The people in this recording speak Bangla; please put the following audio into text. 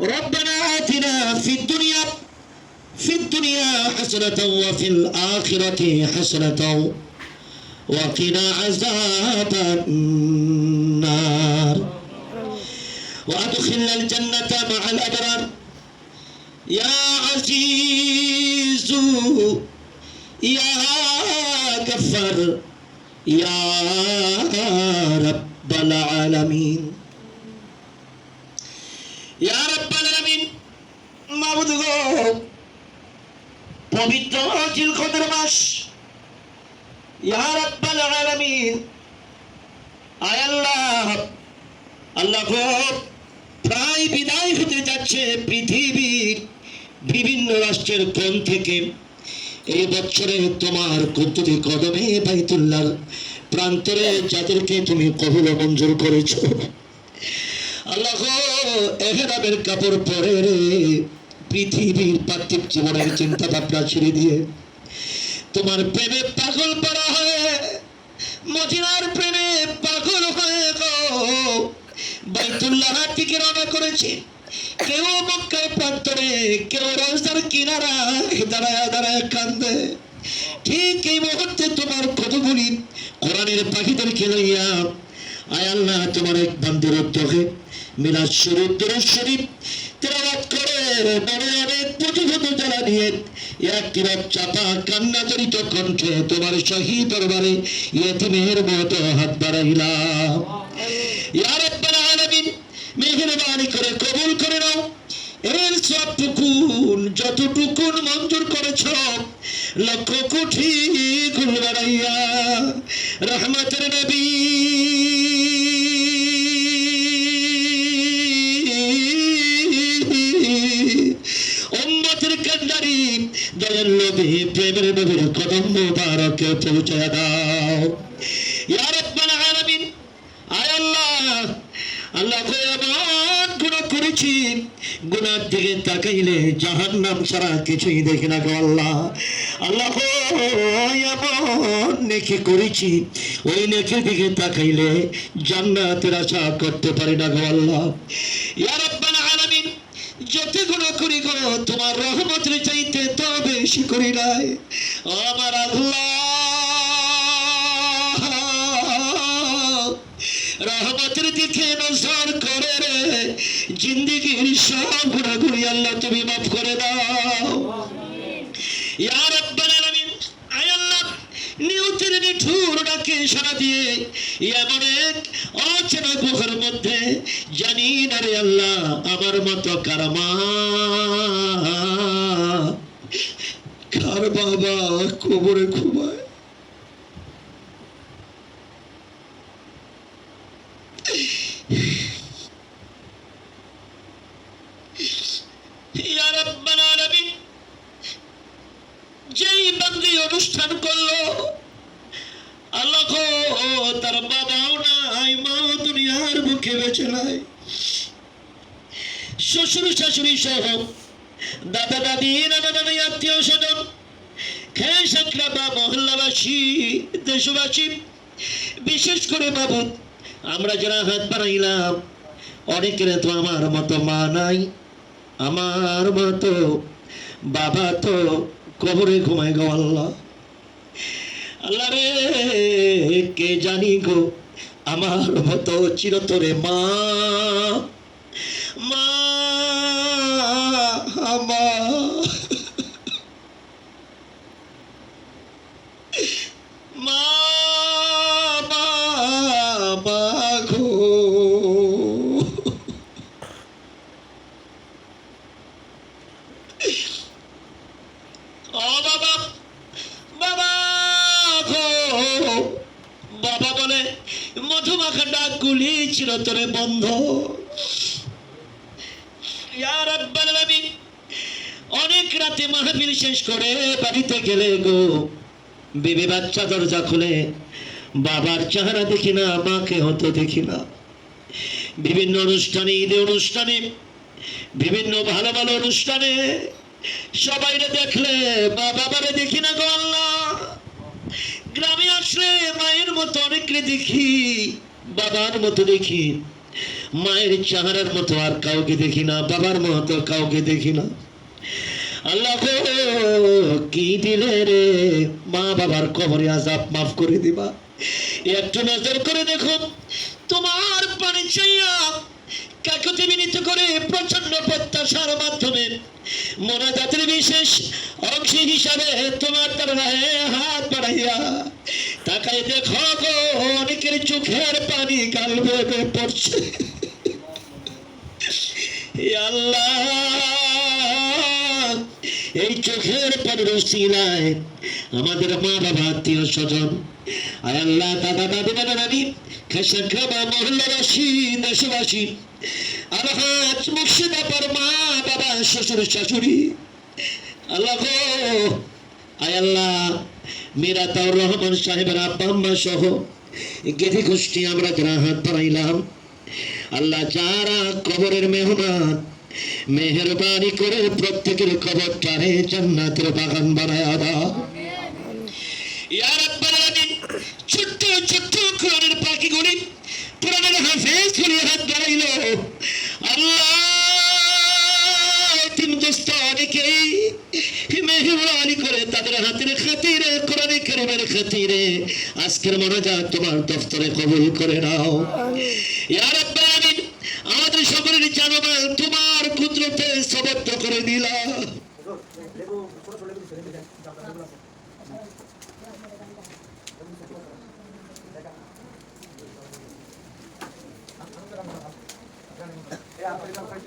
ربنا آتنا في الدنيا في الدنيا حسنة وفي الآخرة حسنة وقنا عذاب النار. وأدخلنا الجنة مع الأبرار. يا عزيز يا غفر يا رب العالمين. পবিত্র জিল কদর মাস। ইয়া রাব্বাল আলামিন। আয় আল্লাহ। আল্লাহ প্রায় বিদায় হতে যাচ্ছে পৃথিবীর বিভিন্ন রাষ্ট্রের কোণ থেকে। এই বছরে তোমার কুদ্দুতি কদমে বাইতুল্লাহর প্রান্তরে যাদেরকে তুমি কবুল মঞ্জুর করেছ। আল্লাহ গো, এহরামের কাপড় পরে রে পৃথিবীর পার্থিব জীবনের চিন্তা ভাবনা ছেড়ে দিয়ে তোমার প্রেমে পাগল পড়া হয়ে, মদিনার প্রেমে পাগল হয়ে বাইতুল্লাহ দিকে রওনা করেছে। কেউ মক্কায় প্রান্তরে, কেউ রাস্তার কিনারা দাঁড়ায় দাঁড়ায় কান্দে। ঠিক এই মুহূর্তে তোমার কতগুলি কোরআনের পাখিদেরকে লইয়া, আয় আল্লাহ, তোমার এক বান্দির উদ্যোগে মিলাদ শরীফ, দরুদ শরীফ মনে অনেক প্রতিভূত জ্বালা নিয়ে এক কিরক চাপা কান্না জড়িত কণ্ঠে তোমার শাহী দরবারে ইয়েতিমের মতো হাত বাড়াইলাম। ইয়া রাব্বাল আলামিন, মেহেরবানি করে কবুল করে নাও। এর সবটুকুন, যতটুকুন মঞ্জুর করেছ, লক্ষ কোটি গুণ বাড়াইয়া রহমতের নবী কান্ডারি দয়াল নবী, প্রেমের নবীর কদম মুবারকে পৌঁছে দাও। ইয়া আলামিন, আয় আল্লাহ আল্লাহ এমন গুনাহ করেছি। গুনার দিকে তাকাইলে জাহান নাম ছাড়া কিছুই দেখি না গো আল্লাহ। আল্লাহ এমন নেকি করেছি। ওই নেকির দিকে তাকাইলে জান্নাতের আশা করতে পারি না গো আল্লাহ। ইয়া রাব্বাল গুণা করি গো তোমার রহমতের চাইতে তো বেশি করি নাই। আমার আল্লাহ রহমতের দিকে নজর করে রে জিন্দিগির সব গুণাগুলি আল্লাহ তুমি মাফ করে দাও। ইয়া রাব্বাল আলামিন আয় আল্লাহ নিয়তের নিঠুর ইশারা দিয়ে এমন এক অচেনা গুহার মধ্যে জানি না রে আল্লাহ, আমার মতো কারমা কার বাবা কবরে ঘুমায়? ইয়া রাব্বাল আলামিন যেই বান্দি অনুষ্ঠান করল আল্লাহ গো, তার বাবাও নাই, মাও দুনিয়ার মুখে বেঁচে নাই। শ্বশুর, শাশুড়ি সহ দাদা, দাদি, নানা আত্মীয় স্বজন বা মহল্লাবাসী, দেশবাসী, বিশেষ করে বাবু, আমরা যারা হাত বাড়াইলাম, অনেকের তো আমার মতো মা নাই, আমার মতো বাবা তো কবরে ঘুমায় গো আল্লাহ। আল্লাহ রে কে জানি গো? আমার মতো চিরতরে মা। মা মা মা মা মা গো ও বাবা বাবা গো বাবা বলে মধুমাখা ডাকগুলি চিরতরে বন্ধ। অনেক রাতে মাহফিল শেষ করে বাড়িতে গেলে গো, বিবি বাচ্চা দরজা খুলে, বাবার চেহারা দেখি না, মাকে হতো দেখি না। বিভিন্ন অনুষ্ঠানে ঈদে অনুষ্ঠানে, বিভিন্ন ভালো ভালো অনুষ্ঠানে সবাইরে দেখলে, মা বাবারে দেখি না গো আল্লাহ। গ্রামে আসলে মায়ের মতো অনেকরে দেখি। বাবার মতো দেখি। মায়ের চেহারার মতো আর কাউকে দেখি না, বাবার মতো কাউকে দেখি না। আল্লাহ কি দিলে রে? মা বাবার কবরে আজাব মাফ করে দিবা। একটু নজর করে দেখো, তোমার পানি চাইয়া কাকুতি বিনীত করে প্রচণ্ড প্রত্যাশার মাধ্যমে মোনাজাতের বিশেষ অংশ হিসাবে তোমার তার হাত বাড়াইয়া তাকাই দেখো গো, অনেকের চোখের পানি গাল বেয়ে পড়ছে। আল্লাহ, এই চোখের পানির সিলায় আমাদের মা বাবা, আত্মীয় স্বজন, আয় আল্লাহ, দাদা, দাদি দাদা দাদি খেসা খাবা মহল্লাবাসী দেশবাসী আর হাত মুর্শিদাবাদ মা বাবা, শ্বশুর, শাশুড়ি, আল্লাহ আয় আল্লাহ মেরা তাও রহমান সাহেবের আব্বা আম্মা সহ গেদি গোষ্ঠী আমরা যারা হাত বাড়াইলাম, আল্লাহ যারা কবরের মেহমান, মেহরবানি করে প্রত্যেকের কবরটারে জান্নাতের বাগান বানায় দাও। ছোট্ট ছোট্ট কোরআনের পাখিগুলি কোরআনের হাফেজ করে হাত বাড়াইলো। আল্লাহ তিন দোস্ত অনেকেই মেহরবানি করে তাদের হাতের খাতিরে কোরআনে কারিমের খাতিরে আজকের মনোজাত তোমার দফতরে কবুল করে নাও। ইয়া রাব্বাল আমাদের সকলের জানমাল তোমার কুদরতে সবত্র করে দিলা। ভাই